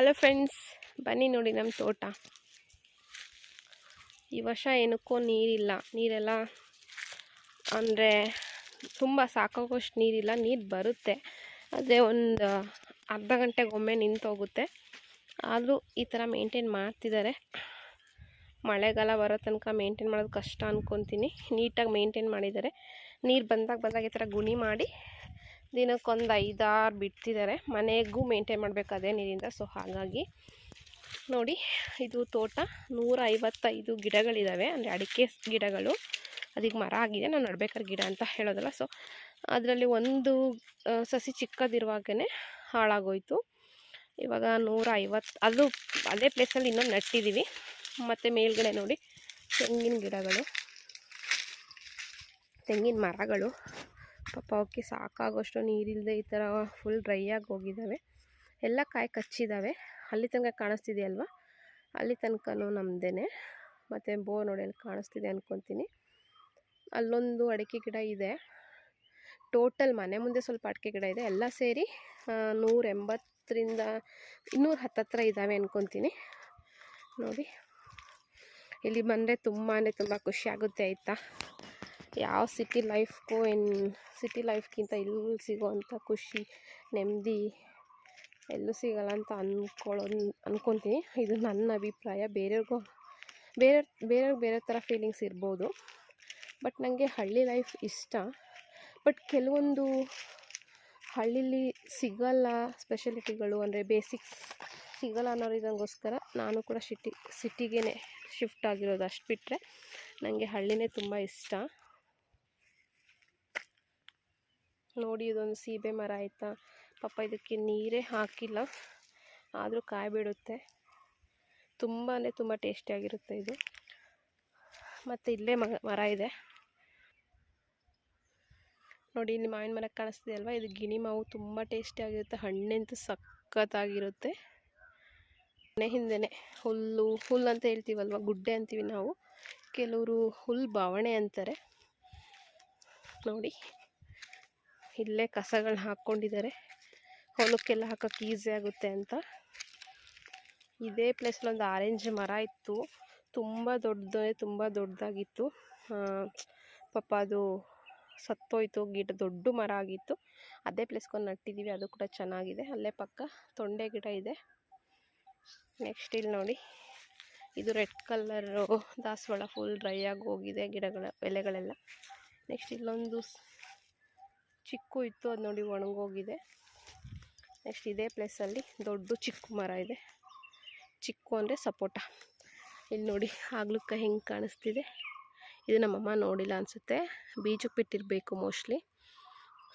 Hello friends, ಬನ್ನಿ ನೋಡಿ ನಮ್ಮ ತೋಟ. ಈ ವರ್ಷ ಏನಕ್ಕೂ ನೀರಿಲ್ಲ. ನೀರೆಲ್ಲ ಅಂದರೆ ತುಂಬ ಸಾಕಾಗೋಷ್ಟು ನೀರಿಲ್ಲ. ನೀರು ಬರುತ್ತೆ. ಆದರೆ ಒಂದು ಅರ್ಧ ಗಂಟೆಗೊಮ್ಮೆ ನಿಂತೋಗುತ್ತೆ. ಆದರೂ ಈ ಥರ ಮೇಂಟೈನ್ ಮಾಡ್ತಿದ್ದಾರೆ. ಮಳೆಗಾಲ ಬರೋ ತನಕ ಮೇಂಟೈನ್ ಮಾಡೋದು ಕಷ್ಟ ಅಂದ್ಕೊತೀನಿ ನೀಟಾಗಿ ಮೇಂಟೈನ್ ಮಾಡಿದ್ದಾರೆ. ನೀರು ಬಂದಾಗ ಬಂದಾಗ ಈ ಥರ ಗುಣಿ ಮಾಡಿ ದಿನಕ್ಕೊಂದು ಐದಾರು ಬಿಡ್ತಿದ್ದಾರೆ ಮನೆಗೂ ಮೇಂಟೈನ್ ಮಾಡಬೇಕು ಅದೇ ನೀರಿಂದ. ಸೊ ಹಾಗಾಗಿ ನೋಡಿ, ಇದು ತೋಟ. ನೂರ ಐವತ್ತೈದು ಗಿಡಗಳಿದ್ದಾವೆ ಅಂದರೆ ಅಡಿಕೆ ಗಿಡಗಳು. ಅದಕ್ಕೆ ಮರ ಆಗಿದೆ. ನಾನು ನಡ್ಬೇಕಾದ್ರೆ ಗಿಡ ಅಂತ ಹೇಳೋದಲ್ಲ. ಸೊ ಅದರಲ್ಲಿ ಒಂದು ಸಸಿ ಚಿಕ್ಕದಿರುವಾಗೇ ಹಾಳಾಗೋಯ್ತು. ಇವಾಗ ನೂರ ಐವತ್ತು ಅದು ಅದೇ ಪ್ಲೇಸಲ್ಲಿ ಇನ್ನೊಂದು ನಟ್ಟಿದ್ದೀವಿ ಮತ್ತು ಮೇಲ್ಗಡೆ ನೋಡಿ, ತೆಂಗಿನ ಗಿಡಗಳು, ತೆಂಗಿನ ಮರಗಳು. ಪಾಪ ಅವಕ್ಕೆ ಸಾಕಾಗೋಷ್ಟು ನೀರಿಲ್ಲದೆ ಈ ಥರ ಫುಲ್ ಡ್ರೈ ಆಗಿ ಹೋಗಿದ್ದಾವೆ. ಎಲ್ಲ ಕಾಯಿ ಕಚ್ಚಿದ್ದಾವೆ. ಅಲ್ಲಿ ತನಕ ಕಾಣಿಸ್ತಿದೆಯಲ್ವ ಅಲ್ಲಿ ತನಕನೂ ನಮ್ಮದೇ ಮತ್ತು ಬೋ ನೋಡಿ ಅಲ್ಲಿ ಕಾಣಿಸ್ತಿದೆ ಅಂದ್ಕೊತೀನಿ ಅಲ್ಲೊಂದು ಅಡಿಕೆ ಗಿಡ ಇದೆ. ಟೋಟಲ್ ಮನೆ ಮುಂದೆ ಸ್ವಲ್ಪ ಅಡಿಕೆ ಗಿಡ ಇದೆ. ಎಲ್ಲ ಸೇರಿ ನೂರ ಎಂಬತ್ತರಿಂದ ಇನ್ನೂರ ಹತ್ತತ್ರ ಇದ್ದಾವೆ ಅಂದ್ಕೊತೀನಿ ನೋಡಿ. ಇಲ್ಲಿ ಬಂದರೆ ತುಂಬಾ ತುಂಬ ಖುಷಿ ಆಗುತ್ತೆ, ಆಯಿತಾ? ಯಾವ ಸಿಟಿ ಲೈಫ್ಗೂ ಏನು ಸಿಟಿ ಲೈಫ್ಗಿಂತ ಇಲ್ಲಿ ಸಿಗೋವಂಥ ಖುಷಿ ನೆಮ್ಮದಿ ಎಲ್ಲೂ ಸಿಗಲ್ಲ ಅಂತ ಅಂದ್ಕೊಳ್ಳೋ ಅಂದ್ಕೊತೀನಿ ಇದು ನನ್ನ ಅಭಿಪ್ರಾಯ. ಬೇರೆಯವ್ರಿಗೂ ಬೇರೆ ಬೇರೆಯವ್ರಿಗೆ ಬೇರೆ ಥರ ಫೀಲಿಂಗ್ಸ್ ಇರ್ಬೋದು. ಬಟ್ ನನಗೆ ಹಳ್ಳಿ ಲೈಫ್ ಇಷ್ಟ. ಬಟ್ ಕೆಲವೊಂದು ಹಳ್ಳೀಲಿ ಸಿಗಲ್ಲ ಸ್ಪೆಷಲಿಟಿಗಳು ಅಂದರೆ ಬೇಸಿಕ್ಸ್ ಸಿಗಲ್ಲ ಅನ್ನೋ ರೀಸನ್ಗೋಸ್ಕರ ನಾನು ಕೂಡ ಸಿಟಿ ಸಿಟಿಗೇ ಶಿಫ್ಟ್ ಆಗಿರೋದು ಅಷ್ಟು ಬಿಟ್ಟರೆ ನನಗೆ ಹಳ್ಳಿನೇ ತುಂಬ ಇಷ್ಟ. ನೋಡಿ ಇದೊಂದು ಸೀಬೆ ಮರ ಆಯಿತಾ? ಪಾಪ ಇದಕ್ಕೆ ನೀರೇ ಹಾಕಿಲ್ಲ. ಆದರೂ ಕಾಯಿ ಬಿಡುತ್ತೆ ತುಂಬಾ ತುಂಬ ಟೇಸ್ಟಿಯಾಗಿರುತ್ತೆ ಇದು. ಮತ್ತು ಇಲ್ಲೇ ಮರ ಇದೆ. ನೋಡಿ, ಇಲ್ಲಿ ಮಾವಿನ ಮರ ಕಾಣಿಸ್ತಿದೆ ಅಲ್ವಾ? ಇದು ಗಿಣಿ ಮಾವು ತುಂಬ ಟೇಸ್ಟಿಯಾಗಿರುತ್ತೆ ಹಣ್ಣಂತೂ ಸಖತ್ತಾಗಿರುತ್ತೆ. ಮನೆ ಹಿಂದೆನೆ ಹುಲ್ಲು ಹುಲ್ಲು ಅಂತ ಹೇಳ್ತೀವಲ್ವ? ಗುಡ್ಡೆ ಅಂತೀವಿ ನಾವು. ಕೆಲವರು ಹುಲ್ಲು ಬಾವಣೆ ಅಂತಾರೆ. ನೋಡಿ. ಇಲ್ಲೇ ಕಸಗಳನ್ನ ಹಾಕ್ಕೊಂಡಿದ್ದಾರೆ ಹೊಲಕ್ಕೆಲ್ಲ ಹಾಕೋಕ್ಕೆ ಈಸಿ ಆಗುತ್ತೆ ಅಂತ. ಇದೇ ಪ್ಲೇಸಲ್ಲಿ ಒಂದು ಆರೆಂಜ್ ಮರ ಇತ್ತು. ತುಂಬ ದೊಡ್ಡದೇ ತುಂಬ ದೊಡ್ಡದಾಗಿತ್ತು. ಪಾಪ ಅದು ಸತ್ತೋಯ್ತು, ಗಿಡ, ದೊಡ್ಡ ಮರ ಆಗಿತ್ತು. ಅದೇ ಪ್ಲೇಸ್ಗೊಂದು ನಟ್ಟಿದ್ದೀವಿ ಅದು ಕೂಡ ಚೆನ್ನಾಗಿದೆ. ಅಲ್ಲೇ ಪಕ್ಕ ತೊಂಡೆ ಗಿಡ ಇದೆ. ನೆಕ್ಸ್ಟ್ ಇಲ್ಲಿ ನೋಡಿ. ಇದು ರೆಡ್ ಕಲರು ದಾಸವಾಳ ಫುಲ್ ಡ್ರೈ ಆಗಿ ಹೋಗಿದೆ ಗಿಡಗಳ ಎಲೆಗಳೆಲ್ಲ. ನೆಕ್ಸ್ಟ್ ಇಲ್ಲೊಂದು ಚಿಕ್ಕು ಇತ್ತು, ಅದು ನೋಡಿ ಒಣಗೋಗಿದೆ. ನೆಕ್ಸ್ಟ್ ಇದೇ ಪ್ಲೇಸಲ್ಲಿ ದೊಡ್ಡ ಚಿಕ್ಕು ಮರ ಇದೆ. ಚಿಕ್ಕು ಅಂದರೆ ಸಪೋಟ. ಇಲ್ಲಿ ನೋಡಿ ಆಗ್ಲಕ್ಕ ಹೆಂಗೆ ಕಾಣಿಸ್ತಿದೆ. ಇದು ನಮ್ಮಮ್ಮ ನೋಡಿಲ್ಲ ಅನಿಸುತ್ತೆ. ಬೀಜಕ್ಕೆ ಬಿಟ್ಟಿರಬೇಕು ಮೋಸ್ಟ್ಲಿ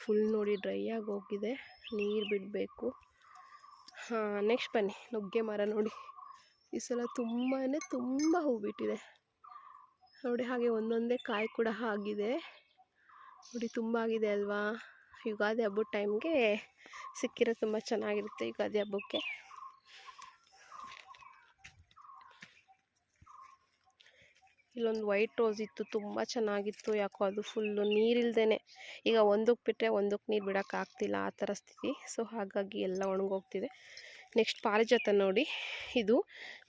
ಫುಲ್ ನೋಡಿ ಡ್ರೈ ಆಗಿ ಹೋಗಿದೆ. ನೀರು ಬಿಡಬೇಕು. ಹಾಂ ನೆಕ್ಸ್ಟ್ ಬನ್ನಿ. ನುಗ್ಗೆ ಮರ ನೋಡಿ. ಈ ಸಲ ತುಂಬಾ ತುಂಬ ಹೂ ಬಿಟ್ಟಿದೆ ನೋಡಿ, ಹಾಗೆ ಒಂದೊಂದೇ ಕಾಯಿ ಕೂಡ ಆಗಿದೆ. ನೋಡಿ ತುಂಬ ಆಗಿದೆ ಅಲ್ವಾ? ಯುಗಾದಿ ಹಬ್ಬದ ಟೈಮ್ಗೆ ಸಿಕ್ಕಿರೋ ತುಂಬ ಚೆನ್ನಾಗಿರುತ್ತೆ ಯುಗಾದಿ ಹಬ್ಬಕ್ಕೆ. ಇಲ್ಲೊಂದು ವೈಟ್ ರೋಸ್ ಇತ್ತು, ತುಂಬ ಚೆನ್ನಾಗಿತ್ತು. ಯಾಕೋ ಅದು ಫುಲ್ಲು ನೀರಿಲ್ದೇ ಈಗ ಒಂದಕ್ಕೆ ಬಿಟ್ಟರೆ ಒಂದಕ್ಕೆ ನೀರು ಬಿಡೋಕ್ಕಾಗ್ತಿಲ್ಲ ಆ ಥರ ಸ್ಥಿತಿ. ಸೊ ಹಾಗಾಗಿ ಎಲ್ಲ ಒಣಗೋಗ್ತಿದೆ. ನೆಕ್ಸ್ಟ್ ಪಾರಿಜಾತ ನೋಡಿ. ಇದು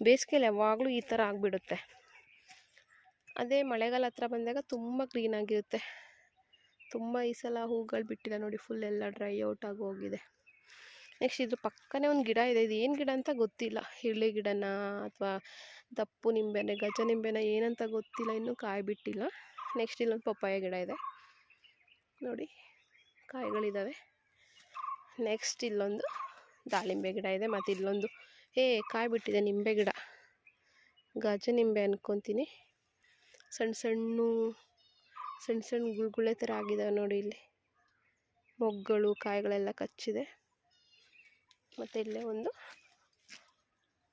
ಬೇಸಿಗೆಯಲ್ಲಿ ಯಾವಾಗಲೂ ಈ ಥರ ಆಗಿಬಿಡುತ್ತೆ. ಅದೇ ಮಳೆಗಾಲ ಹತ್ರ ಬಂದಾಗ ತುಂಬ ಕ್ಲೀನಾಗಿರುತ್ತೆ ತುಂಬ ಈ ಸಲ ಹೂಗಳು ಬಿಟ್ಟಿಲ್ಲ ನೋಡಿ ಫುಲ್ ಎಲ್ಲ ಡ್ರೈ ಔಟ್ ಆಗಿ ಹೋಗಿದೆ. ನೆಕ್ಸ್ಟ್ ಇದ್ರ ಪಕ್ಕನೇ ಒಂದು ಗಿಡ ಇದೆ ಇದು ಏನು ಗಿಡ ಅಂತ ಗೊತ್ತಿಲ್ಲ. ಹಿರಳೆ ಗಿಡನ ಅಥವಾ ದಪ್ಪು ನಿಂಬೆನೆ, ಗಜ ನಿಂಬೆನ ಏನಂತ ಗೊತ್ತಿಲ್ಲ, ಇನ್ನೂ ಕಾಯಿ ಬಿಟ್ಟಿಲ್ಲ. ನೆಕ್ಸ್ಟ್ ಇಲ್ಲೊಂದು ಪಪ್ಪಾಯ ಗಿಡ ಇದೆ. ನೋಡಿ ಕಾಯಿಗಳಿದ್ದಾವೆ ನೆಕ್ಸ್ಟ್ ಇಲ್ಲೊಂದು ದಾಳಿಂಬೆ ಗಿಡ ಇದೆ, ಮತ್ತು ಇಲ್ಲೊಂದು, ಏ, ಕಾಯಿ ಬಿಟ್ಟಿದೆ ನಿಂಬೆ ಗಿಡ. ಗಜ ನಿಂಬೆ ಅನ್ಕೊತೀನಿ. ಸಣ್ಣ ಸಣ್ಣ ಸಣ್ಣ ಸಣ್ಣ ಗುಳ್ಗುಳೆ ಥರ ಆಗಿದ್ದಾವೆ ನೋಡಿ ಇಲ್ಲಿ. ಮೊಗ್ಗಳು ಕಾಯಿಗಳೆಲ್ಲ ಕಚ್ಚಿದೆ. ಮತ್ತು ಇಲ್ಲೇ ಒಂದು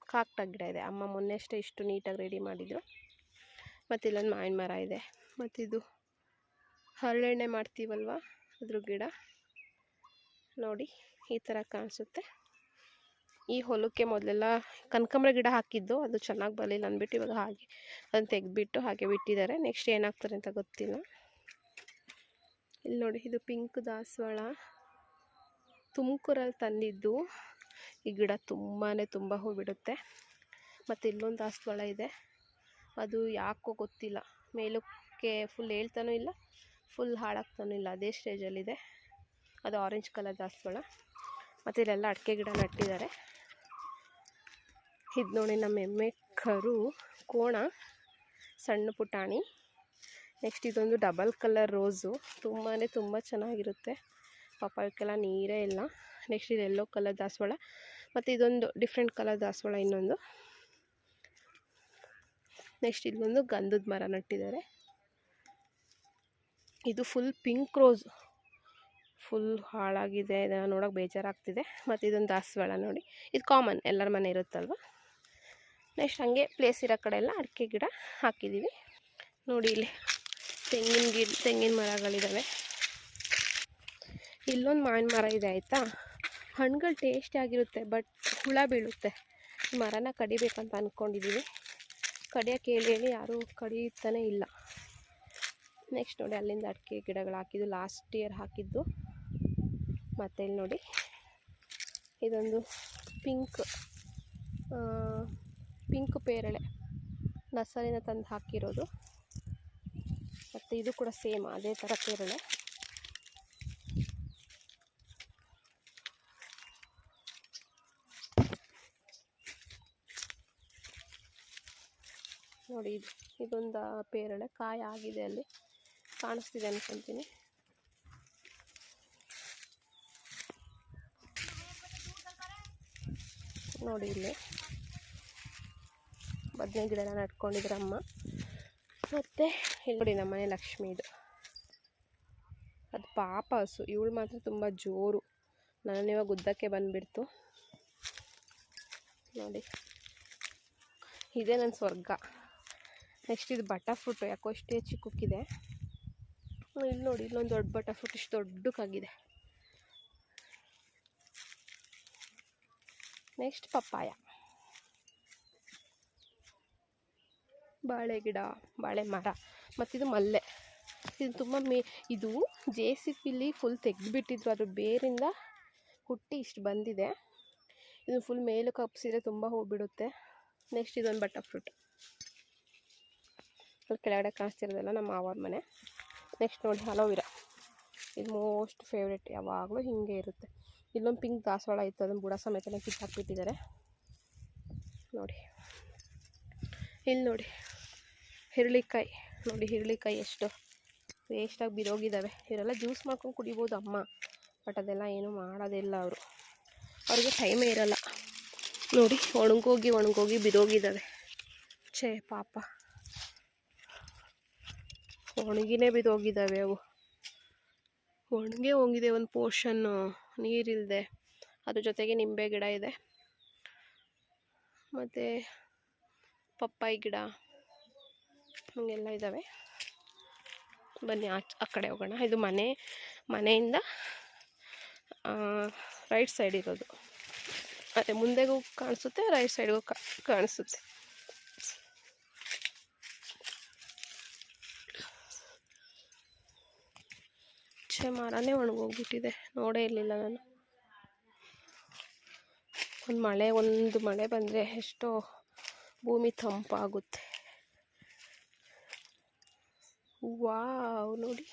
ಕಾಕ್ಟ ಗಿಡ ಇದೆ. ಅಮ್ಮ ಮೊನ್ನೆ ಅಷ್ಟೇ ಇಷ್ಟು ನೀಟಾಗಿ ರೆಡಿ ಮಾಡಿದರು. ಮತ್ತು ಇಲ್ಲೊಂದು ಮಾವಿನ ಮರ ಇದೆ. ಮತ್ತಿದು ಹರಳೆಣ್ಣೆ ಮಾಡ್ತೀವಲ್ವ? ಅದ್ರ ಗಿಡ. ನೋಡಿ, ಈ ಥರ ಕಾಣಿಸುತ್ತೆ. ಈ ಹೊಲಕ್ಕೆ ಮೊದಲೆಲ್ಲ ಕನಕಾಂಬ್ರ ಗಿಡ ಹಾಕಿದ್ದು, ಅದು ಚೆನ್ನಾಗಿ ಬರಲಿಲ್ಲ ಅಂದ್ಬಿಟ್ಟು ಇವಾಗ ಹಾಗೆ ಅದನ್ನು ತೆಗೆದ್ಬಿಟ್ಟು ಹಾಗೆ ಬಿಟ್ಟಿದ್ದಾರೆ. ನೆಕ್ಸ್ಟ್ ಏನಾಗ್ತಾರೆ ಅಂತ ಗೊತ್ತಿಲ್ಲ. ಇಲ್ಲಿ ನೋಡಿ, ಇದು ಪಿಂಕ್ ದಾಸವಾಳ. ತುಮಕೂರಲ್ಲಿ ತಂದಿದ್ದು. ಈ ಗಿಡ ತುಂಬಾ ತುಂಬ ಹೂ ಬಿಡುತ್ತೆ ಮತ್ತು ಇಲ್ಲೊಂದು ದಾಸವಾಳ ಇದೆ. ಅದು ಯಾಕೋ ಗೊತ್ತಿಲ್ಲ. ಮೇಲಕ್ಕೆ ಫುಲ್ ಹೇಳ್ತಾನೂ ಇಲ್ಲ ಫುಲ್ ಹಾಳಾಗ್ತಾನೂ ಇಲ್ಲ. ಅದೇ ಸ್ಟೇಜಲ್ಲಿದೆ ಅದು ಆರೆಂಜ್ ಕಲರ್ ದಾಸವಾಳ. ಮತ್ತು ಇಲ್ಲೆಲ್ಲ ಅಡಿಕೆ ಗಿಡ ನಟ್ಟಿದ್ದಾರೆ. ಇದು ನೋಡಿ ನಮ್ಮ ಎಮ್ಮೆ ಕರು ಕೋಣ, ಸಣ್ಣ ಪುಟಾಣಿ. ನೆಕ್ಸ್ಟ್ ಇದೊಂದು ಡಬಲ್ ಕಲರ್ ರೋಸು ತುಂಬಾ ತುಂಬ ಚೆನ್ನಾಗಿರುತ್ತೆ. ಪಾಪ ನೀರೇ ಇಲ್ಲ. ನೆಕ್ಸ್ಟ್ ಇದು ಎಲ್ಲೋ ಕಲರ್ ದಾಸವಾಳ. ಮತ್ತು ಇದೊಂದು ಡಿಫ್ರೆಂಟ್ ಕಲರ್ ದಾಸವಾಳ ಇನ್ನೊಂದು. ನೆಕ್ಸ್ಟ್ ಇದೊಂದು ಗಂಧದ ಮರ ನಟ್ಟಿದ್ದಾರೆ. ಇದು ಫುಲ್ ಪಿಂಕ್ ರೋಸ್ ಫುಲ್ ಹಾಳಾಗಿದೆ. ಇದನ್ನು ನೋಡೋಕೆ ಬೇಜಾರಾಗ್ತಿದೆ. ಮತ್ತು ಇದೊಂದು ದಾಸವಾಳ ನೋಡಿ. ಇದು ಕಾಮನ್ ಎಲ್ಲರ ಮನೆ ಇರುತ್ತಲ್ವ? ನೆಕ್ಸ್ಟ್ ಹಾಗೆ ಪ್ಲೇಸ್ ಇರೋ ಕಡೆ ಎಲ್ಲ ಅಡಿಕೆ ಗಿಡ ಹಾಕಿದ್ದೀವಿ ನೋಡಿ ಇಲ್ಲಿ ತೆಂಗಿನ ಗಿಡ, ತೆಂಗಿನ ಮರಗಳಿದ್ದಾವೆ ಇಲ್ಲೊಂದು ಮಾವಿನ ಮರ ಇದೆ, ಆಯಿತಾ? ಹಣ್ಣುಗಳು ಟೇಸ್ಟಿ ಆಗಿರುತ್ತೆ ಬಟ್ ಹುಳ ಬೀಳುತ್ತೆ. ಮರನ ಕಡಿಬೇಕಂತ ಅಂದ್ಕೊಂಡಿದ್ದೀವಿ ಕಡಿಯೋಕ್ಕೆ ಹೇಳಿ ಹೇಳಿ ಯಾರೂ ಕಡಿಯುತ್ತಾನೆ ಇಲ್ಲ. ನೆಕ್ಸ್ಟ್ ನೋಡಿ ಅಲ್ಲಿಂದ ಅಡಿಕೆ ಗಿಡಗಳು ಹಾಕಿದ್ದು ಲಾಸ್ಟ್ ಇಯರ್ ಹಾಕಿದ್ದು. ಮತ್ತೆ ಇಲ್ಲಿ ನೋಡಿ ಇದೊಂದು ಪಿಂಕ್ ಪಿಂಕ್ ಪೇರಳೆ ನರ್ಸರಿನ ತಂದು ಹಾಕಿರೋದು. ಮತ್ತು ಇದು ಕೂಡ ಸೇಮ್ ಅದೇ ಥರ ಪೇರಳೆ. ನೋಡಿ ಇದು, ಇದೊಂದು ಪೇರಳೆ, ಕಾಯಿ ಆಗಿದೆ ಅಲ್ಲಿ. ಕಾಣಿಸ್ತಿದೆ ಅನ್ಕೊಂತೀನಿ. ನೋಡಿ ಇಲ್ಲಿ. ಬದನೆ ಗಿಡನ ನಟ್ಕೊಂಡಿದ್ರು ಅಮ್ಮ. ಮತ್ತು ಇಲ್ಲಿ ನೋಡಿ ನಮ್ಮನೆ ಲಕ್ಷ್ಮಿ ಇದು. ಅದು ಪಾಪ ಹಸು. ಇವಳು ಮಾತ್ರ ತುಂಬ ಜೋರು. ನಾನು ಇವಾಗ ಉದ್ದಕ್ಕೆ ಬಂದುಬಿಡ್ತು. ನೋಡಿ. ಇದೇ ನನ್ನ ಸ್ವರ್ಗ. ನೆಕ್ಸ್ಟ್ ಇದು ಬಟರ್ ಫ್ರೂಟು. ಯಾಕೋ ಇಷ್ಟೇ ಚಿಕ್ಕಕ್ಕಿದೆ. ಇಲ್ಲಿ ನೋಡಿ, ಇಲ್ಲೊಂದು ದೊಡ್ಡ ಬಟರ್ ಫ್ರೂಟ್. ಇಷ್ಟು ದೊಡ್ಡಕ್ಕಾಗಿದೆ. Next papaya. ಬಾಳೆ ಗಿಡ, ಬಾಳೆ ಮರ ಮತ್ತಿದು ಮಲ್ಲೆ. ಇದು ತುಂಬ ಮೇ, ಇದು ಜೆ ಸಿ ಪಿಲಿ ಫುಲ್ ತೆಗೆದುಬಿಟ್ಟಿದ್ರು. ಅದು ಬೇರಿಂದ ಹುಟ್ಟಿ ಇಷ್ಟು ಬಂದಿದೆ. ಇದು ಫುಲ್ ಮೇಲೆ ಕಪ್ಸಿದ್ರೆ ತುಂಬ ಹೂ ಬಿಡುತ್ತೆ ನೆಕ್ಸ್ಟ್ ಇದೊಂದು ಬಟ್ಟ ಫ್ರೂಟ್ ಅಲ್ಲಿ ಕೆಳಗಡೆ ಕಾಣಿಸ್ತಿರೋದಲ್ಲ ನಮ್ಮ ಮಾವನ ಮನೆ. ನೆಕ್ಸ್ಟ್ ನೋಡಿ ಹಲೋವಿರ. ಇದು ಮೋಸ್ಟ್ ಫೇವ್ರೆಟ್ ಯಾವಾಗಲೂ ಹೀಗೆ ಇರುತ್ತೆ. ಇಲ್ಲೊಂದು ಪಿಂಕ್ ದಾಸವಾಳ ಇತ್ತು. ಅದನ್ನು ಬುಡ ಸಮೇತನೇ ಕಿತ್ತಾಕ್ಬಿಟ್ಟಿದ್ದಾರೆ. ನೋಡಿ. ಇಲ್ಲಿ ನೋಡಿ. ಹಿರಳಿಕಾಯಿ. ನೋಡಿ ಹಿರಳಿಕಾಯಿ ಎಷ್ಟು ವೇಸ್ಟಾಗಿ ಬಿರೋಗಿದ್ದಾವೆ ಇವರೆಲ್ಲ ಜ್ಯೂಸ್ ಮಾಡ್ಕೊಂಡು ಕುಡಿಬೋದು ಅಮ್ಮ ಬಟ್ ಅದೆಲ್ಲ ಏನೂ ಮಾಡೋದಿಲ್ಲ ಅವರು. ಅವ್ರಿಗೆ ಟೈಮೇ ಇರಲ್ಲ. ನೋಡಿ ಒಣಗೋಗಿ ಒಣಗೋಗಿ ಬಿದೋಗಿದ್ದಾವೆ ಛೇ, ಪಾಪ. ಒಣಗಿನೇ ಬಿದೋಗಿದ್ದಾವೆ ಅವು. ಒಣಗೆ ಹೋಗಿದೆ ಒಂದು ಪೋರ್ಷನ್ನು ನೀರಿಲ್ಲದೆ ಅದ್ರ ಜೊತೆಗೆ ನಿಂಬೆ ಗಿಡ ಇದೆ. ಮತ್ತು ಪಪ್ಪಾಯಿ ಗಿಡ. ಹಾಗೆಲ್ಲ ಇದ್ದಾವೆ ಬನ್ನಿ ಆಚ ಆ ಕಡೆ ಹೋಗೋಣ. ಇದು ಮನೆ, ಮನೆಯಿಂದ ರೈಟ್ ಸೈಡ್ ಇರೋದು. ಅದೇ ಮುಂದೆಗೂ ಕಾಣಿಸುತ್ತೆ ರೈಟ್ ಸೈಡ್ಗೂ ಕಾಣಿಸುತ್ತೆ. ಚೆ ಮರನೇ ಒಣಗೋಗ್ಬಿಟ್ಟಿದೆ. ನೋಡೇ ಇರಲಿಲ್ಲ ನಾನು. ಒಂದು ಮಳೆ ಒಂದು ಮಳೆ ಬಂದರೆ ಎಷ್ಟೋ ಭೂಮಿ ತಂಪಾಗುತ್ತೆ. ವಾವ್, ನೋಡಿ.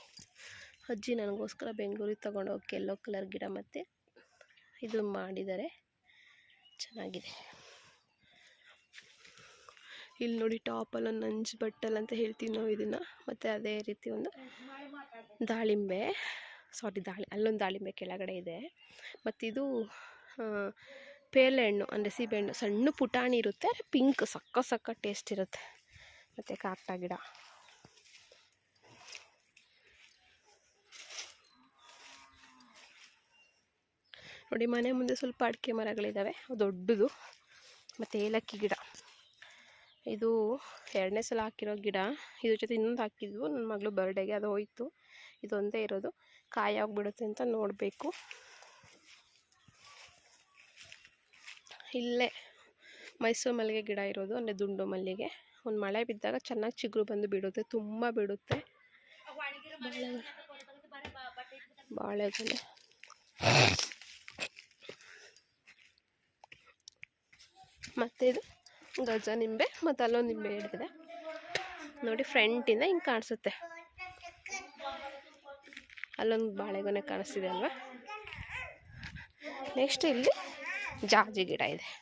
ಅಜ್ಜಿ ನನಗೋಸ್ಕರ ಬೆಂಗಳೂರಿಗೆ ತಗೊಂಡೋಗಿ ಎಲ್ಲೋ ಕಲರ್ ಗಿಡ ಮತ್ತು ಇದು ಮಾಡಿದ್ದಾರೆ. ಚೆನ್ನಾಗಿದೆ. ಇಲ್ಲಿ ನೋಡಿ ಟಾಪಲ್ಲಿ ನಂಜು ಬಟ್ಟಲ್ ಅಂತ ಹೇಳ್ತೀವಿ ನಾವು ಇದನ್ನು. ಮತ್ತು ಅದೇ ರೀತಿ ಒಂದು ದಾಳಿಂಬೆ ಸಾರಿ ದಾಳಿ, ಅಲ್ಲೊಂದು ದಾಳಿಂಬೆ ಕೆಳಗಡೆ ಇದೆ. ಮತ್ತಿದು ಪೇರ್ಲೆ ಹಣ್ಣು, ಅಂದರೆ ಸೀಬೆಹಣ್ಣು ಸಣ್ಣ ಪುಟಾಣಿ ಇರುತ್ತೆ ಪಿಂಕ್ ಸಕ್ಕ ಸಕ್ಕ ಟೇಸ್ಟ್ ಇರುತ್ತೆ. ಮತ್ತು ಕಾಕ್ಟ ಗಿಡ. ನೋಡಿ ಮನೆ ಮುಂದೆ ಸ್ವಲ್ಪ ಅಡಿಕೆ ಮರಗಳಿದ್ದಾವೆ ದೊಡ್ಡದು. ಮತ್ತು ಏಲಕ್ಕಿ ಗಿಡ. ಇದು ಎರಡನೇ ಸಲ ಹಾಕಿರೋ ಗಿಡ. ಇದ್ರ ಜೊತೆ ಇನ್ನೊಂದು ಹಾಕಿದ್ವು. ನನ್ನ ಮಗಳು ಬರ್ಡೇಗೆ ಅದು ಹೋಯ್ತು. ಇದೊಂದೇ ಇರೋದು. ಕಾಯಿ ಆಗಿಬಿಡುತ್ತೆ ಅಂತ ನೋಡಬೇಕು. ಇಲ್ಲೇ ಮೈಸೂರು ಮಲ್ಲಿಗೆ ಗಿಡ ಇರೋದು, ಅಂದರೆ ದುಂಡು ಮಲ್ಲಿಗೆ. ಒಂದು ಮಳೆ ಬಿದ್ದಾಗ ಚೆನ್ನಾಗಿ ಚಿಗುರು ಬಂದು ಬಿಡುತ್ತೆ, ತುಂಬ ಬಿಡುತ್ತೆ. ಬಾಳೆಗೊನೆ. ಮತ್ತು ಇದು ಗಜ ನಿಂಬೆ ಮತ್ತು ಅಲ್ಲೊಂದು ನಿಂಬೆ ಹಿಡಿದಿದೆ. ನೋಡಿ ಫ್ರಂಟಿಂದ ಹಿಂಗೆ ಕಾಣಿಸುತ್ತೆ. ಅಲ್ಲೊಂದು ಬಾಳೆಗೊನೆ ಕಾಣಿಸ್ತಿದೆ ಅಲ್ವಾ? ನೆಕ್ಸ್ಟ್ ಇಲ್ಲಿ ಜಾಜಿ ಗಿಡ ಇದೆ.